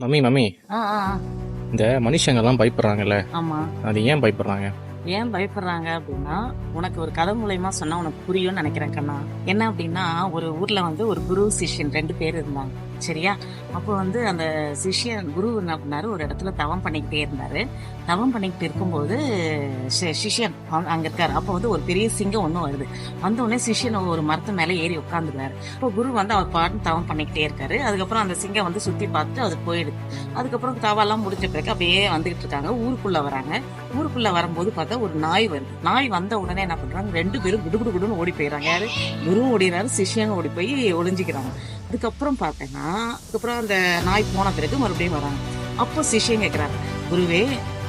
Mummy mummy. இந்த மனுஷங்கெல்லாம் பயப்படுறாங்கல்ல. ஆமா. அது ஏன் பயப்படுறாங்க? ஏன் பயப்படுறாங்க அப்படின்னா உனக்கு ஒரு கதை மூலயமா சொன்னா உனக்கு புரியும்னு நினைக்கிறேன் கண்ணா. என்ன அப்படின்னா ஒரு ஊர்ல வந்து ஒரு குரு சிஷ்யன் ரெண்டு பேர் இருந்தாங்க. சரியா? அப்போ வந்து அந்த சிஷ்யன் குரு என்ன பண்ணாரு? ஒரு இடத்துல தவம் பண்ணிக்கிட்டே இருந்தாரு. தவம் பண்ணிக்கிட்டு இருக்கும்போது சிஷ்யன் அங்க- இருக்காரு. அப்போ வந்து ஒரு பெரிய சிங்கம் ஒன்றும் வருது. வந்த உடனே சிஷ்யன் ஒரு மரத்து மேலே ஏறி உட்காந்துருக்காரு இப்போ குரு வந்து அவர் பாட்டு தவம் பண்ணிக்கிட்டே இருக்காரு. அதுக்கப்புறம் அந்த சிங்கம் வந்து சுத்தி பார்த்துட்டு அது போயிடுது. அதுக்கப்புறம் தவெல்லாம் முடிஞ்ச பிறகு அப்படியே வந்துகிட்டு இருக்காங்க. ஊருக்குள்ள வராங்க. ஊருக்குள்ள வரும்போது பார்த்தா ஒரு நாய் வருது. நாய் வந்த உடனே என்ன பண்றாங்க? ரெண்டு பேரும் குடு குடு குடுன்னு ஓடி போயிடுறாங்க. யாரு? குருவும் ஓடினாரு சிஷ்யனும் ஓடி போய் ஒளிஞ்சிக்கிறாங்க. அதுக்கப்புறம் பார்த்தேன்னா அதுக்கப்புறம் அந்த நாய் போன பிறகு மறுபடியும் வராங்க. அப்போ சிஷியம் கேட்குறாரு குருவே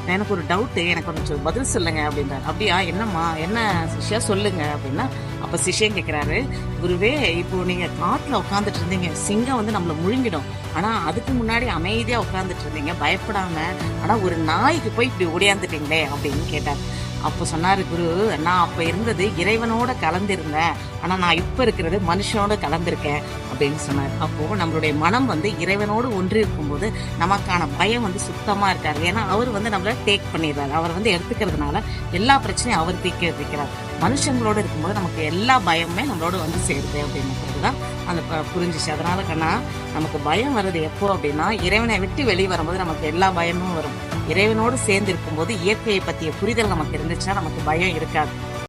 எனக்கு ஒரு டவுட்டு எனக்கு கொஞ்சம் பதில் சொல்லுங்க அப்படின்றாரு. அப்படியா? என்னம்மா? என்ன சிஷ்யா? சொல்லுங்க அப்படின்னா அப்போ சிஷ்யம் கேட்குறாரு குருவே இப்போ நீங்கள் காட்டில் உட்காந்துட்டு இருந்தீங்க. சிங்கம் வந்து நம்மளை முழுங்கிடும். ஆனால் அதுக்கு முன்னாடி அமைதியாக உட்காந்துட்டு இருந்தீங்க. பயப்படாம ஆனால் ஒரு நாய்க்கு போய் இப்படி ஓடியாந்துட்டீங்களே அப்படின்னு கேட்டார். அப்போ சொன்னார் குரு நான் அப்போ இருந்தது இறைவனோட கலந்திருந்தேன். ஆனால் நான் இப்போ இருக்கிறது மனுஷனோட கலந்திருக்கேன் அப்படின்னு சொன்னார். அப்போது நம்மளுடைய மனம் வந்து இறைவனோடு ஒன்றி இருக்கும்போது நமக்கான பயம் வந்து சுத்தமாக இருக்கார் ஏன்னா அவர் வந்து நம்மளை டேக் பண்ணிடுறாரு. அவர் வந்து எடுத்துக்கிறதுனால எல்லா பிரச்சனையும் அவர் தீக்க வைக்கிறார். மனுஷங்களோட இருக்கும்போது நமக்கு எல்லா பயமுமே நம்மளோட வந்து சேருது அப்படின்னு தான் அந்த ப- அதனால கண்ணா நமக்கு பயம் வர்றது எப்போ அப்படின்னா இறைவனை விட்டு வெளியே வரும்போது நமக்கு எல்லா பயமும் வரும். இறைவனோடு சேர்ந்து இருக்கும்போது இயற்கையை பற்றிய புரிதல் நமக்கு இருந்துச்சுன்னா நமக்கு பயம் இருக்காது.